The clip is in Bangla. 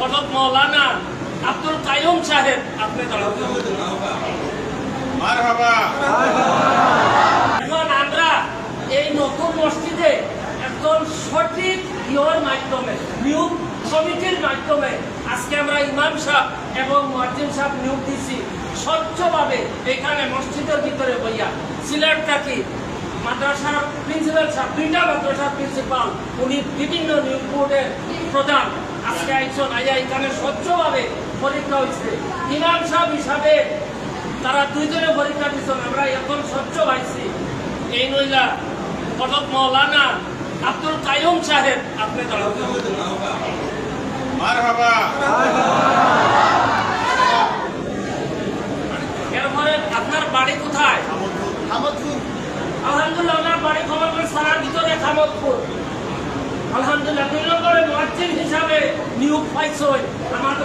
হজরত মৌলানা আব্দুল কাইম সাহেব আপনি এখন আমরা এই নতুন মসজিদে একদম সঠিক ইয়র মাধ্যমে নিয়োগ কমিটির মাধ্যমে আজকে আমরা ইমাম সাহেব এবং মুয়াজ্জিম সাহেব নিয়োগ দিচ্ছি স্বচ্ছভাবে এখানে মসজিদের ভিতরে বইয়া সিলেট থাকি মাদ্রাসার প্রিন্সিপাল সাহেব দুইটা মাদ্রাসার প্রিন্সিপাল উনি বিভিন্ন নিয়োগ বোর্ডের প্রধান। আজকে আইয়া এখানে স্বচ্ছভাবে পরীক্ষা হয়েছে। ইমাম সাহেব হিসাবে তারা দুইজনে পরীক্ষা দিচ্ছেন আমরা এখন স্বচ্ছ পাইছি। এই নইলা হজরত মৌলানা আব্দুল কাইম সাহেব আপনি এরপরে আপনার বাড়ি কোথায়? হামদপুর আলহামদুলিল্লাহ ওনার বাড়ি খবর করে সারার ভিতরে আলহামদুলিল্লাহ দুই নম্বরে নিয়োগ পাইছই। অগ্রে